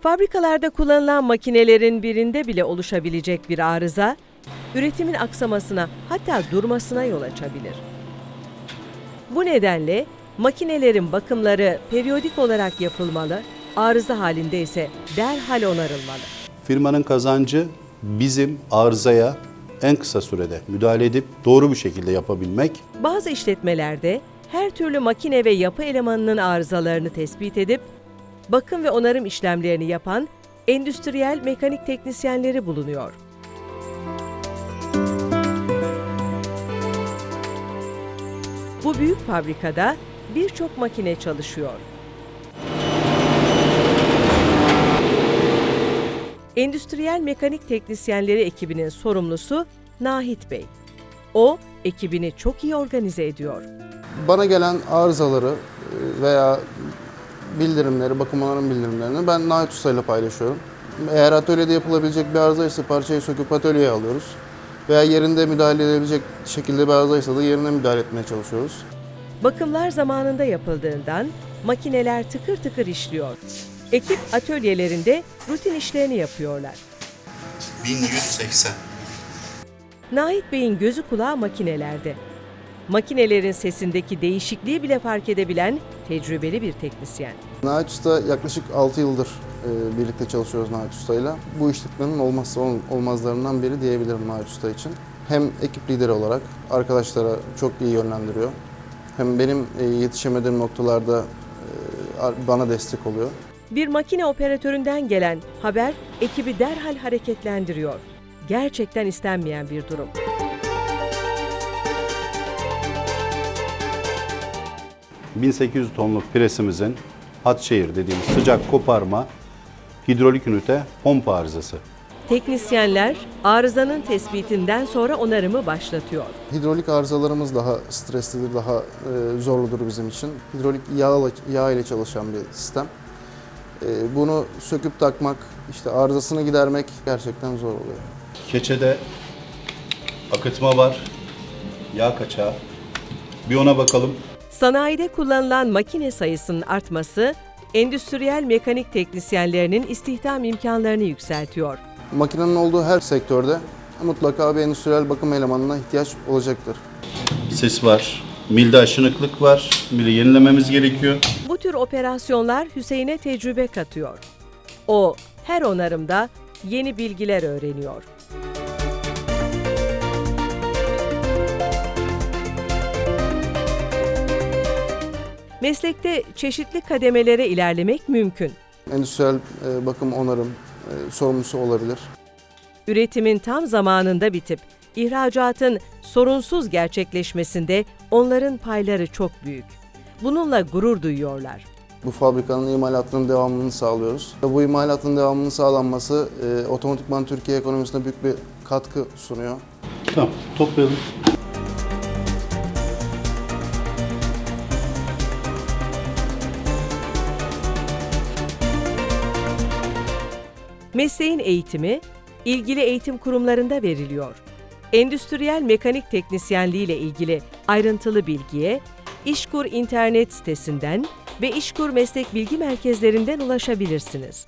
Fabrikalarda kullanılan makinelerin birinde bile oluşabilecek bir arıza, üretimin aksamasına hatta durmasına yol açabilir. Bu nedenle makinelerin bakımları periyodik olarak yapılmalı, arıza halinde ise derhal onarılmalı. Firmanın kazancı bizim arızaya en kısa sürede müdahale edip doğru bir şekilde yapabilmek. Bazı işletmelerde her türlü makine ve yapı elemanının arızalarını tespit edip bakım ve onarım işlemlerini yapan endüstriyel mekanik teknisyenleri bulunuyor. Bu büyük fabrikada birçok makine çalışıyor. Endüstriyel mekanik teknisyenleri ekibinin sorumlusu Nahit Bey. O, ekibini çok iyi organize ediyor. Bana gelen arızaları e, veya bildirimleri, bakım onarım bildirimlerini ben Nait Usta ile paylaşıyorum. Eğer atölyede yapılabilecek bir arıza ise parçayı söküp atölyeye alıyoruz. Veya yerinde müdahale edebilecek şekilde bir arıza ise de yerine müdahale etmeye çalışıyoruz. Bakımlar zamanında yapıldığından makineler tıkır tıkır işliyor. Ekip atölyelerinde rutin işlerini yapıyorlar. 1180. Nahit Bey'in gözü kulağı makinelerde. Makinelerin sesindeki değişikliği bile fark edebilen tecrübeli bir teknisyen. Usta yaklaşık 6 yıldır e, birlikte çalışıyoruz Nait Usta ile. Bu işletmenin olmazsa ol- olmazlarından biri diyebilirim Usta için. Hem ekip lideri olarak arkadaşlara çok iyi yönlendiriyor. Hem benim e, yetişemediğim noktalarda e, bana destek oluyor. Bir makine operatöründen gelen haber ekibi derhal hareketlendiriyor. Gerçekten istenmeyen bir durum. ...1800 tonluk presimizin Hatşehir dediğimiz sıcak koparma hidrolik ünite pompa arızası. Teknisyenler arızanın tespitinden sonra onarımı başlatıyor. Hidrolik arızalarımız daha streslidir, daha e, zorludur bizim için. Hidrolik yağ, yağ ile çalışan bir sistem. E, bunu söküp takmak, işte arızasını gidermek gerçekten zor oluyor. Keçede akıtma var, yağ kaçağı. Bir ona bakalım. Sanayide kullanılan makine sayısının artması, endüstriyel mekanik teknisyenlerinin istihdam imkanlarını yükseltiyor. Makinenin olduğu her sektörde mutlaka bir endüstriyel bakım elemanına ihtiyaç olacaktır. Ses var, milde aşınıklık var, mili yenilememiz gerekiyor. Bu tür operasyonlar Hüseyin'e tecrübe katıyor. O her onarımda yeni bilgiler öğreniyor. Meslekte çeşitli kademelere ilerlemek mümkün. Endüstriyel e, bakım onarım e, sorumlusu olabilir. Üretimin tam zamanında bitip ihracatın sorunsuz gerçekleşmesinde onların payları çok büyük. Bununla gurur duyuyorlar. Bu fabrikanın imalatının devamını sağlıyoruz. Bu imalatın devamının sağlanması e, otomatikman Türkiye ekonomisine büyük bir katkı sunuyor. Tamam, toplayalım. Mesleğin eğitimi ilgili eğitim kurumlarında veriliyor. Endüstriyel mekanik teknisyenliği ile ilgili ayrıntılı bilgiye İşkur internet sitesinden ve İşkur meslek bilgi merkezlerinden ulaşabilirsiniz.